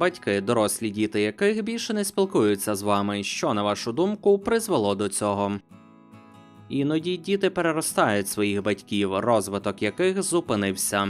батьки, дорослі діти яких більше не спілкуються з вами. Що, на вашу думку, призвело до цього? Іноді діти переростають своїх батьків, розвиток яких зупинився.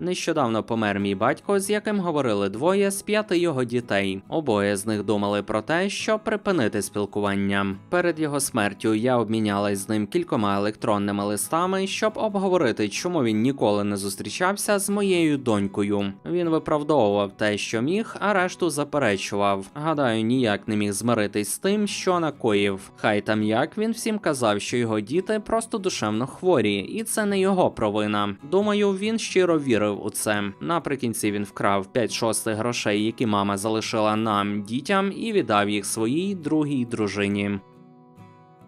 Нещодавно помер мій батько, з яким говорили двоє з п'яти його дітей. Обоє з них думали про те, щоб припинити спілкування. Перед його смертю я обмінялась з ним кількома електронними листами, щоб обговорити, чому він ніколи не зустрічався з моєю донькою. Він виправдовував те, що міг, а решту заперечував. Гадаю, ніяк не міг змиритись з тим, що накоїв. Хай там як він всім казав, що його діти просто душевно хворі, і це не його провина. Думаю, він щиро вірив у це. Наприкінці він вкрав 5 шостих грошей, які мама залишила нам, дітям, і віддав їх своїй другій дружині.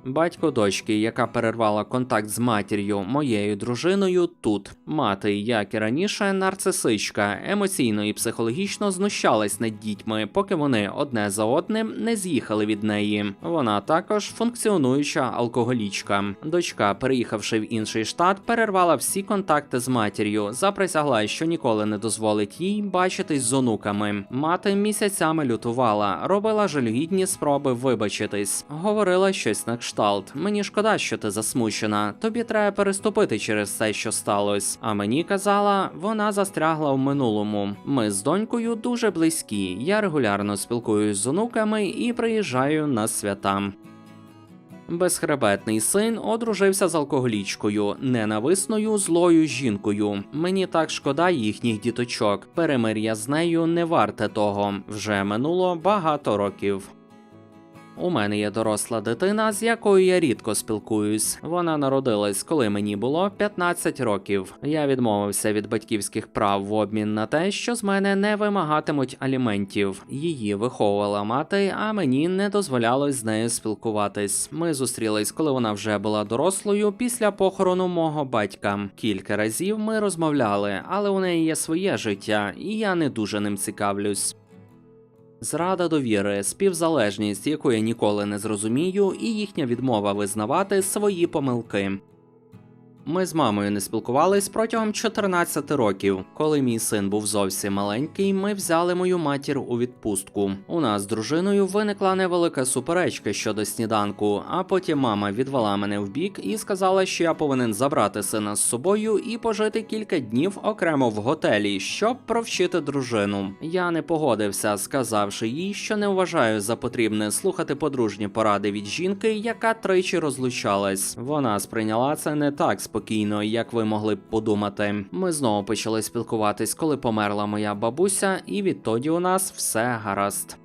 Батько дочки, яка перервала контакт з матір'ю, моєю дружиною, тут. Мати, як і раніше, нарцисичка, емоційно і психологічно знущалась над дітьми, поки вони одне за одним не з'їхали від неї. Вона також функціонуюча алкоголічка. Дочка, переїхавши в інший штат, перервала всі контакти з матір'ю, заприсягла, що ніколи не дозволить їй бачитись з онуками. Мати місяцями лютувала, робила жалюгідні спроби вибачитись, говорила щось на кшталт. Мені шкода, що ти засмучена. Тобі треба переступити через те, що сталося. А мені казала, вона застрягла в минулому. Ми з донькою дуже близькі. Я регулярно спілкуюсь з онуками і приїжджаю на свята. Безхребетний син одружився з алкоголічкою, ненависною злою жінкою. Мені так шкода їхніх діточок. Перемир'я з нею не варте того. Вже минуло багато років. У мене є доросла дитина, з якою я рідко спілкуюсь. Вона народилась, коли мені було 15 років. Я відмовився від батьківських прав в обмін на те, що з мене не вимагатимуть аліментів. Її виховувала мати, а мені не дозволялось з нею спілкуватись. Ми зустрілись, коли вона вже була дорослою після похорону мого батька. Кілька разів ми розмовляли, але у неї є своє життя, і я не дуже ним цікавлюсь. Зрада довіри, співзалежність, яку я ніколи не зрозумію, і їхня відмова визнавати свої помилки. Ми з мамою не спілкувались протягом 14 років. Коли мій син був зовсім маленький, ми взяли мою матір у відпустку. У нас з дружиною виникла невелика суперечка щодо сніданку, а потім мама відвела мене в бік і сказала, що я повинен забрати сина з собою і пожити кілька днів окремо в готелі, щоб провчити дружину. Я не погодився, сказавши їй, що не вважаю за потрібне слухати подружні поради від жінки, яка тричі розлучалась. Вона сприйняла це не так спокійно, як ви могли б подумати. Ми знову почали спілкуватись, коли померла моя бабуся, і відтоді у нас все гаразд.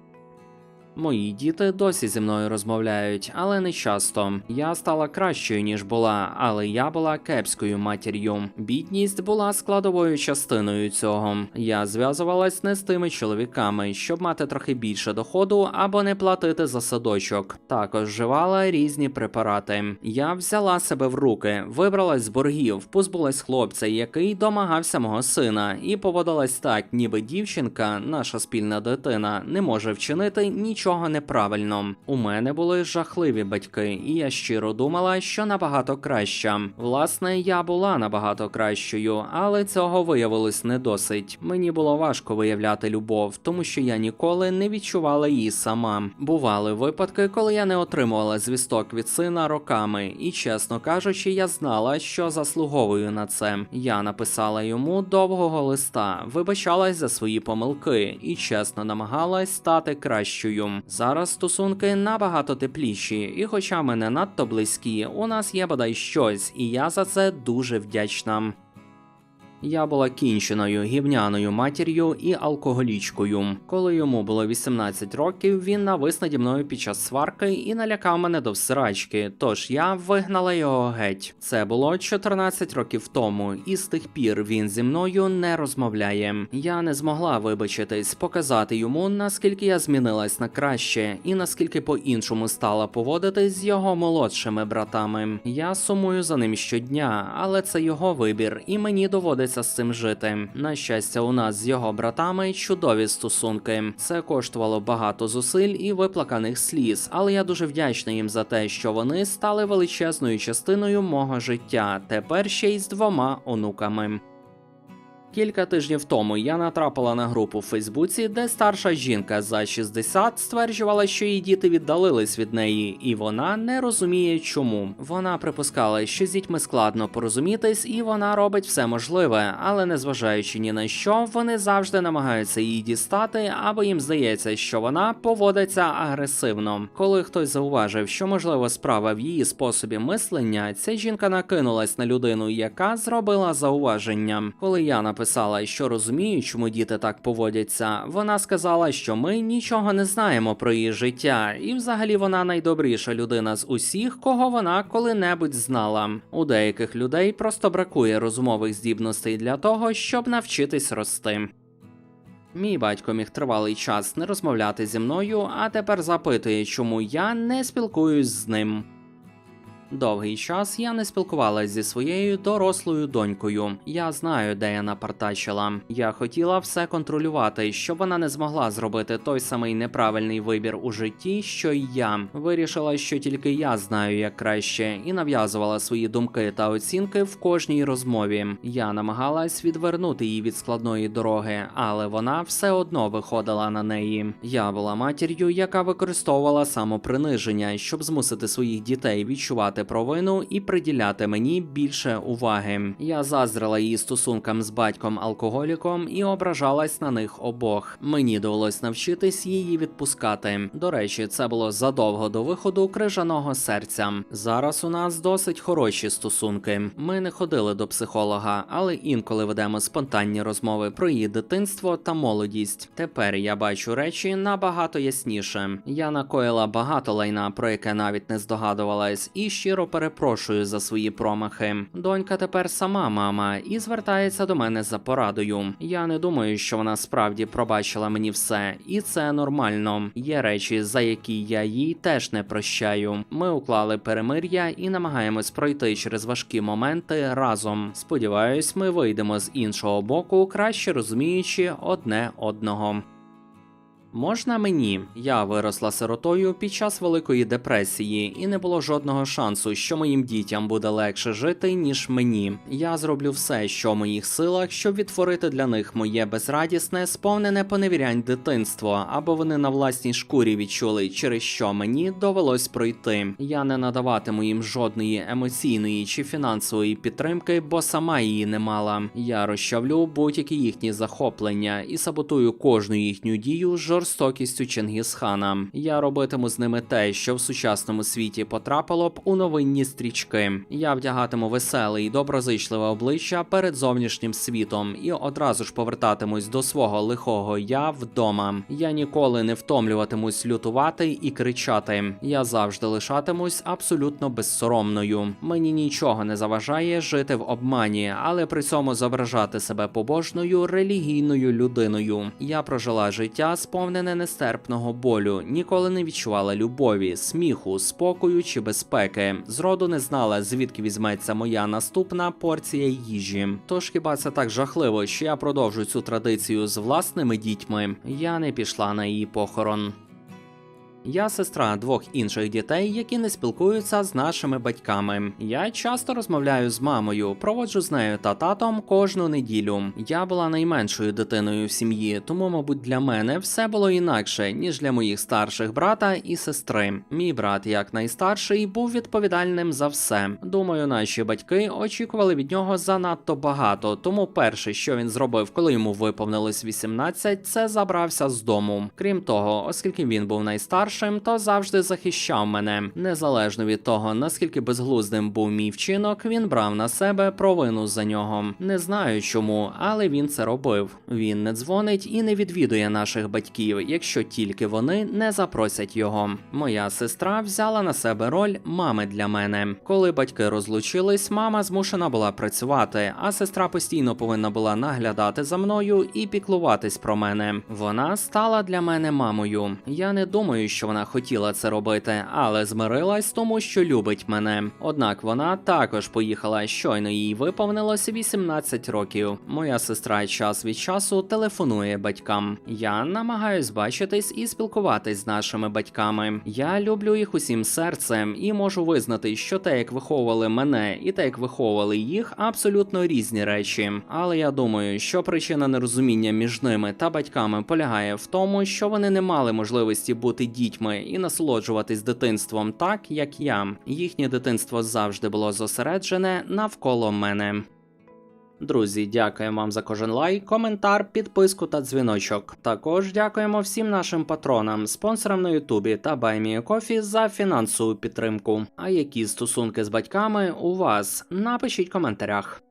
Мої діти досі зі мною розмовляють, але не часто. Я стала кращою ніж була, але я була кепською матір'ю. Бідність була складовою частиною цього. Я зв'язувалась не з тими чоловіками, щоб мати трохи більше доходу або не платити за садочок. Також вживала різні препарати. Я взяла себе в руки, вибралась з боргів, позбулась хлопця, який домагався мого сина, і поводилась так, ніби дівчинка, наша спільна дитина, не може вчинити нічого неправильно. У мене були жахливі батьки, і я щиро думала, що набагато краща. Власне, я була набагато кращою, але цього виявилось не досить. Мені було важко виявляти любов, тому що я ніколи не відчувала її сама. Бували випадки, коли я не отримувала звісток від сина роками, і чесно кажучи, я знала, що заслуговую на це. Я написала йому довгого листа, вибачалась за свої помилки і чесно намагалась стати кращою. Зараз стосунки набагато тепліші, і, хоча ми не надто близькі, у нас є бодай щось, і я за це дуже вдячна. Я була кінченою гівняною матір'ю і алкоголічкою. Коли йому було 18 років, він навис наді мною під час сварки і налякав мене до всрачки. Тож я вигнала його геть. Це було 14 років тому, і з тих пір він зі мною не розмовляє. Я не змогла вибачитись, показати йому, наскільки я змінилась на краще, і наскільки по-іншому стала поводитись з його молодшими братами. Я сумую за ним щодня, але це його вибір, і мені доводиться з цим жити. На щастя, у нас з його братами чудові стосунки. Це коштувало багато зусиль і виплаканих сліз, але я дуже вдячний їм за те, що вони стали величезною частиною мого життя. Тепер ще й з двома онуками. Кілька тижнів тому я натрапила на групу в Фейсбуці, де старша жінка за 60 стверджувала, що її діти віддалились від неї, і вона не розуміє, чому. Вона припускала, що з дітьми складно порозумітись, і вона робить все можливе, але незважаючи ні на що, вони завжди намагаються її дістати, або їм здається, що вона поводиться агресивно. Коли хтось зауважив, що можливо справа в її способі мислення, ця жінка накинулась на людину, яка зробила зауваження. Коли я написала, що розумію, чому діти так поводяться, вона сказала, що ми нічого не знаємо про її життя, і взагалі вона найдобріша людина з усіх, кого вона коли-небудь знала. У деяких людей просто бракує розумових здібностей для того, щоб навчитись рости. Мій батько міг тривалий час не розмовляти зі мною, а тепер запитує, чому я не спілкуюсь з ним. Довгий час я не спілкувалася зі своєю дорослою донькою. Я знаю, де я напартачила. Я хотіла все контролювати, щоб вона не змогла зробити той самий неправильний вибір у житті, що й я. Вирішила, що тільки я знаю як краще, і нав'язувала свої думки та оцінки в кожній розмові. Я намагалась відвернути її від складної дороги, але вона все одно виходила на неї. Я була матір'ю, яка використовувала самоприниження, щоб змусити своїх дітей відчувати провину і приділяти мені більше уваги. Я заздрила її стосункам з батьком-алкоголіком і ображалась на них обох. Мені довелось навчитись її відпускати. До речі, це було задовго до виходу крижаного серця. Зараз у нас досить хороші стосунки. Ми не ходили до психолога, але інколи ведемо спонтанні розмови про її дитинство та молодість. Тепер я бачу речі набагато ясніше. Я накоїла багато лайна, про яке навіть не здогадувалась, і щиро перепрошую за свої промахи. Донька тепер сама мама і звертається до мене за порадою. Я не думаю, що вона справді пробачила мені все, і це нормально. Є речі, за які я їй теж не прощаю. Ми уклали перемир'я і намагаємось пройти через важкі моменти разом. Сподіваюсь, ми вийдемо з іншого боку, краще розуміючи одне одного. Можна мені? Я виросла сиротою під час Великої депресії, і не було жодного шансу, що моїм дітям буде легше жити, ніж мені. Я зроблю все, що в моїх силах, щоб відтворити для них моє безрадісне, сповнене поневірянь дитинство, аби вони на власній шкурі відчули, через що мені довелось пройти. Я не надаватиму їм жодної емоційної чи фінансової підтримки, бо сама її не мала. Я розчавлю будь-які їхні захоплення і саботую кожну їхню дію жорстокістю Чингісхана. Я робитиму з ними те, що в сучасному світі потрапило б у новинні стрічки. Я вдягатиму веселе і доброзичливе обличчя перед зовнішнім світом і одразу ж повертатимусь до свого лихого я вдома. Я ніколи не втомлюватимусь лютувати і кричати. Я завжди лишатимусь абсолютно безсоромною. Мені нічого не заважає жити в обмані, але при цьому зображати себе побожною релігійною людиною. Я прожила життя сповнене нестерпного болю, ніколи не відчувала любові, сміху, спокою чи безпеки. Зроду не знала, звідки візьметься моя наступна порція їжі. Тож хіба це так жахливо, що я продовжу цю традицію з власними дітьми? Я не пішла на її похорон. Я сестра двох інших дітей, які не спілкуються з нашими батьками. Я часто розмовляю з мамою, проводжу з нею та татом кожну неділю. Я була найменшою дитиною в сім'ї, тому, мабуть, для мене все було інакше ніж для моїх старших брата і сестри. Мій брат, як найстарший, був відповідальним за все. Думаю, наші батьки очікували від нього занадто багато. Тому перше, що він зробив, коли йому виповнилось 18, це забрався з дому. Крім того, оскільки він був найстаршим, то завжди захищав мене. Незалежно від того, наскільки безглуздим був мій вчинок, він брав на себе провину за нього. Не знаю чому, але він це робив. Він не дзвонить і не відвідує наших батьків, якщо тільки вони не запросять його. Моя сестра взяла на себе роль мами для мене. Коли батьки розлучились, мама змушена була працювати, а сестра постійно повинна була наглядати за мною і піклуватись про мене. Вона стала для мене мамою. Я не думаю, що вона хотіла це робити, але змирилась, тому що любить мене. Однак вона також поїхала щойно їй виповнилося 18 років. Моя сестра час від часу телефонує батькам. Я намагаюсь бачитись і спілкуватись з нашими батьками. Я люблю їх усім серцем і можу визнати, що те, як виховували мене, і те, як виховували їх, абсолютно різні речі. Але я думаю, що причина нерозуміння між ними та батьками полягає в тому, що вони не мали можливості бути дітьми і насолоджуватись дитинством так, як я. Їхнє дитинство завжди було зосереджене навколо мене. Друзі, дякуємо вам за кожен лайк, коментар, підписку та дзвіночок. Також дякуємо всім нашим патронам, спонсорам на Ютубі та BuyMeACoffee за фінансову підтримку. А які стосунки з батьками у вас? Напишіть в коментарях.